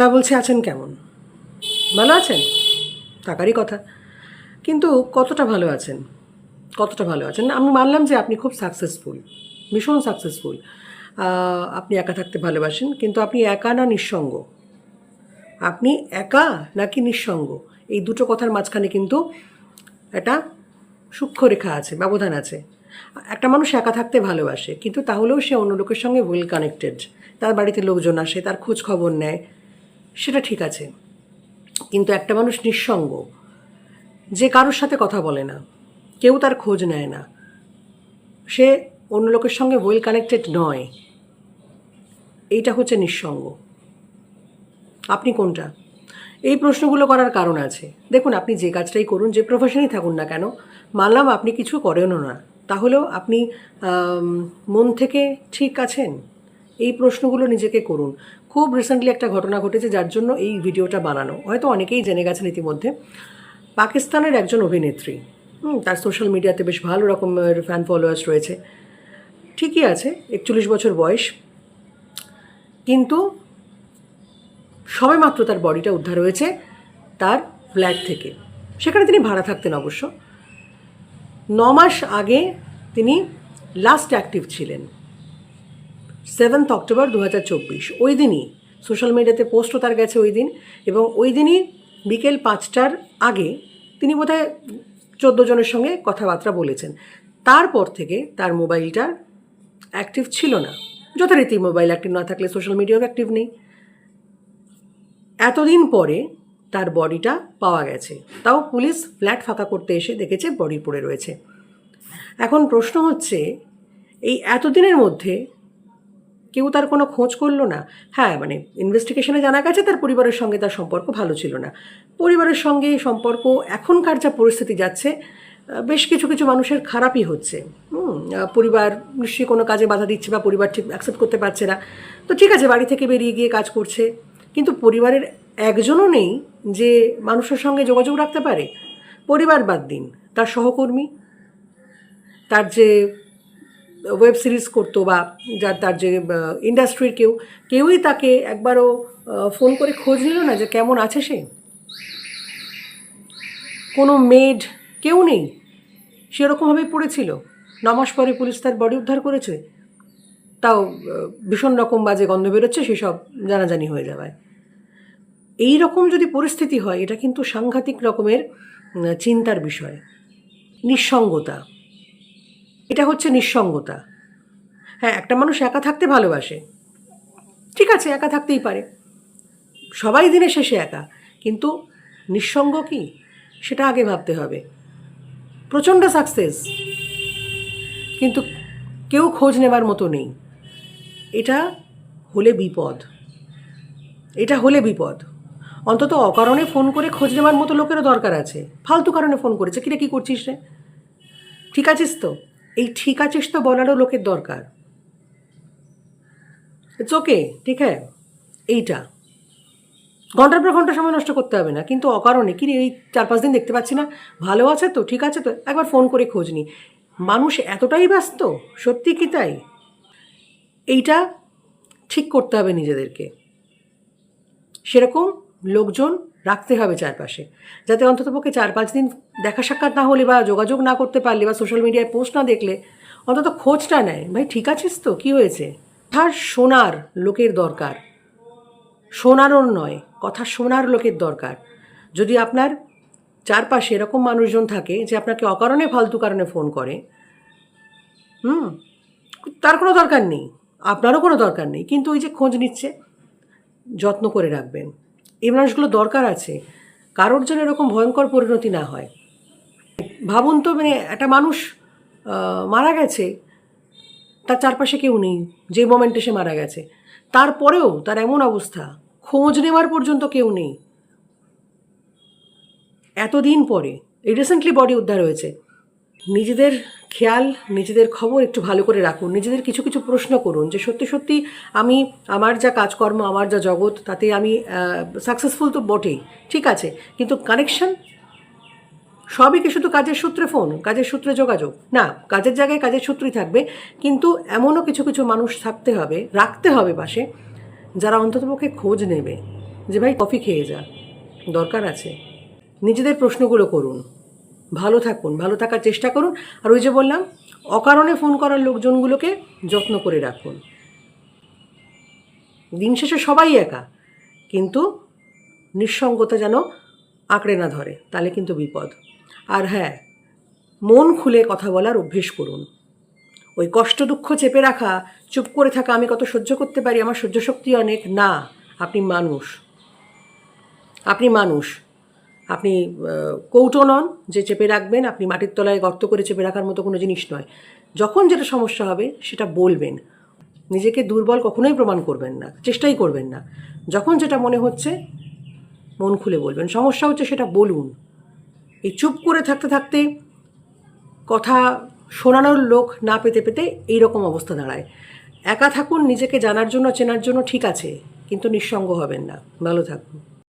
তা বলছে, আছেন কেমন? ভালো আছেন? টাকারই কথা। কিন্তু কতটা ভালো আছেন? কতটা ভালো আছেন? আমি মানলাম যে আপনি খুব সাকসেসফুল ভীষণ সাকসেসফুল আপনি একা থাকতে ভালোবাসেন, কিন্তু আপনি একা না নিঃসঙ্গ? আপনি একা নাকি নিঃসঙ্গ? এই দুটো কথার মাঝখানে কিন্তু একটা সূক্ষ্ম রেখা আছে, ব্যবধান আছে। একটা মানুষ একা থাকতে ভালোবাসে, কিন্তু তাহলেও সে অন্য লোকের সঙ্গে ওয়েল কানেক্টেড তার বাড়িতে লোকজন আসে, তার খোঁজ খবর নেয় সেটা ঠিক আছে। কিন্তু একটা মানুষ নিঃসঙ্গ, যে কারোর সাথে কথা বলে না, কেউ তার খোঁজ নেয় না, সে অন্য লোকের সঙ্গে ওয়েল কানেক্টেড নয়, এইটা হচ্ছে নিঃসঙ্গ। আপনি কোনটা? এই প্রশ্নগুলো করার কারণ আছে। দেখুন, আপনি যে কাজটাই করুন, যে প্রফেশনেই থাকুন না কেন, মানলাম আপনি কিছু করেনও না, তাহলেও আপনি মন থেকে ঠিক আছেন? এই প্রশ্নগুলো নিজেকে করুন। খুব রিসেন্টলি একটা ঘটনা ঘটেছে যার জন্য এই ভিডিওটা বানানো। হয়তো অনেকেই জেনে গেছেন ইতিমধ্যে। পাকিস্তানের একজন অভিনেত্রী তার সোশ্যাল মিডিয়াতে বেশ ভালো রকমের ফ্যান ফলোয়ার্স রয়েছে। ঠিকই আছে, একচল্লিশ বছর বয়স। কিন্তু সবেমাত্র তার বডিটা উদ্ধার হয়েছে তার ফ্ল্যাট থেকে। সেখানে তিনি ভাড়া থাকতেন অবশ্য। ন মাস আগে তিনি লাস্ট অ্যাক্টিভ ছিলেন। সেভেন্থ অক্টোবর দু হাজার চব্বিশ। ওই দিনই সোশ্যাল মিডিয়াতে পোস্টও তার গেছে ওই দিন এবং ওই দিনই বিকেল পাঁচটার আগে তিনি বোধহয় চোদ্দ জনের সঙ্গে কথাবার্তা বলেছেন। তারপর থেকে তার মোবাইলটা অ্যাক্টিভ ছিল না। যথারীতি মোবাইল অ্যাক্টিভ না থাকলে সোশ্যাল মিডিয়াও অ্যাক্টিভ নেই। এতদিন পরে তার বডিটা পাওয়া গেছে। তাও পুলিশ ফ্ল্যাট ফাঁকা করতে এসে দেখেছে বডি পড়ে রয়েছে। এখন প্রশ্ন হচ্ছে, এই এতদিনের মধ্যে কেউ তার কোনো খোঁজ করল না। হ্যাঁ মানে ইনভেস্টিগেশনে জানা গেছে তার পরিবারের সঙ্গে তার সম্পর্ক ভালো ছিল না। পরিবারের সঙ্গে সম্পর্ক, এখনকার যা পরিস্থিতি যাচ্ছে বেশ কিছু কিছু মানুষের খারাপই হচ্ছে। পরিবার নিশ্চয়ই কোনো কাজে বাধা দিচ্ছে বা পরিবার ঠিক অ্যাকসেপ্ট করতে পারছে না। তো ঠিক আছে, বাড়ি থেকে বেরিয়ে গিয়ে কাজ করছে। কিন্তু পরিবারের একজনও নেই যে মানুষের সঙ্গে যোগাযোগ রাখতে পারে। পরিবার বাদ দিন, তার সহকর্মী, তার যে ওয়েব সিরিজ করতো বা যার, তার যে ইন্ডাস্ট্রির কেউ, কেউই তাকে একবারও ফোন করে খোঁজ নিল না যে কেমন আছে সে। কোনো মেড কেউ নেই, সেরকমভাবেই পড়েছিল। ন মাস পরে পুলিশ তার বডি উদ্ধার করেছে। তাও ভীষণ রকম বাজে গন্ধ বেরোচ্ছে, সেসব জানাজানি হয়ে যাওয়ায়। এই রকম যদি পরিস্থিতি হয়, এটা কিন্তু সাংঘাতিক রকমের চিন্তার বিষয়। নিঃসঙ্গতা। এটা হচ্ছে নিঃসঙ্গতা। হ্যাঁ একটা মানুষ একা থাকতে ভালোবাসে। ঠিক আছে, একা থাকতেই পারে। সবাই দিনের শেষে একা। কিন্তু নিঃসঙ্গ কি? সেটা আগে ভাবতে হবে। প্রচণ্ড সাকসেস কিন্তু কেউ খোঁজ নেবার মতো নেই। এটা হলে বিপদ। এটা হলে বিপদ। অন্তত অকারণে ফোন করে খোঁজ নেওয়ার মতো লোকেরও দরকার আছে। ফালতু কারণে ফোন করেছে। কিরে, কী করছিস রে? ঠিক আছিস তো? এই ঠিক আছিস তো বলারও লোকের দরকার। ইটস ওকে ঠিক হ্যাঁ এইটা। ঘণ্টার পর ঘণ্টা সময় নষ্ট করতে হবে না, কিন্তু অকারণে। কি এই চার পাঁচ দিন দেখতে পাচ্ছি না। ভালো আছে তো, ঠিক আছে তো? একবার ফোন করে খোঁজ নি। মানুষ এতটাই ব্যস্ত, সত্যি কি তাই? এইটা ঠিক করতে হবে নিজেদেরকে। সেরকম লোকজন রাখতে হবে চারপাশে, যাতে অন্ততপক্ষে চার পাঁচ দিন দেখা সাক্ষাৎ না হলে বা যোগাযোগ না করতে পারলে বা সোশ্যাল মিডিয়ায় পোস্ট না দেখলে অন্তত খোঁজটা নেয়, ভাই, ঠিক আছিস তো? কী হয়েছে? তার শোনার লোকের দরকার। শোনারও নয়, কথা শোনার লোকের দরকার। যদি আপনার চারপাশে এরকম মানুষজন থাকে যে আপনাকে অকারণে, ফালতু কারণে ফোন করে, হুম, তার কোনো দরকার নেই, আপনারও কোনো দরকার নেই, কিন্তু ওই যে খোঁজ নিচ্ছে, যত্ন করে রাখবেন। এই মানুষগুলো দরকার আছে। কারোর যেন এরকম ভয়ঙ্কর পরিণতি না হয়। ভাবুন তো মানে একটা মানুষ মারা গেছে, তার চারপাশে কেউ নেই যে মোমেন্টে সে মারা গেছে। তারপরেও তার এমন অবস্থা, খোঁজ নেওয়ার পর্যন্ত কেউ নেই। এতদিন পরে, এই রিসেন্টলি বডি উদ্ধার হয়েছে। নিজেদের খেয়াল নিজেদের খবর একটু ভালো করে রাখুন। নিজেদের কিছু কিছু প্রশ্ন করুন যে সত্যি সত্যি আমি, আমার যা কাজকর্ম, আমার যা জগৎ, তাতে আমি সাকসেসফুল তো বটেই, ঠিক আছে। কিন্তু কানেকশন সবই কি শুধু কাজের সূত্রে ফোন কাজের সূত্রে যোগাযোগ? না, কাজের জায়গায় কাজের সূত্রই থাকবে। কিন্তু এমনও কিছু কিছু মানুষ থাকতে হবে, রাখতে হবে পাশে, যারা অন্ততপক্ষে খোঁজ নেবে যে ভাই কফি খেয়ে যা, দরকার আছে। নিজেদের প্রশ্নগুলো করুন। ভালো থাকুন, ভালো থাকার চেষ্টা করুন। আর ওই যে বললাম, অকারণে ফোন করার লোকজনগুলোকে যত্ন করে রাখুন। দিন শেষে সবাই একা, কিন্তু নিঃসঙ্গতা যেন আঁকড়ে না ধরে, তাহলে কিন্তু বিপদ। আর হ্যাঁ মন খুলে কথা বলার অভ্যেস করুন। ওই কষ্ট দুঃখ চেপে রাখা, চুপ করে থাকা, আমি কত সহ্য করতে পারি, আমার সহ্য শক্তি অনেক, না, আপনি মানুষ। আপনি মানুষ। আপনি কৌটো নন যে চেপে রাখবেন, আপনি মাটির তলায় গর্ত করে চেপে রাখার মতো কোনো জিনিস নয়। যখন যেটা সমস্যা হবে সেটা বলবেন। নিজেকে দুর্বল কখনোই প্রমাণ করবেন না, চেষ্টাই করবেন না। যখন যেটা মনে হচ্ছে, মন খুলে বলবেন। সমস্যা হচ্ছে সেটা বলুন। এই চুপ করে থাকতে থাকতে কথা শোনানোর লোক না পেতে পেতে এই রকম অবস্থা দাঁড়ায়। একা থাকুন, নিজেকে জানার জন্য, চেনার জন্য ঠিক আছে, কিন্তু নিঃসঙ্গ হবেন না। ভালো থাকুন।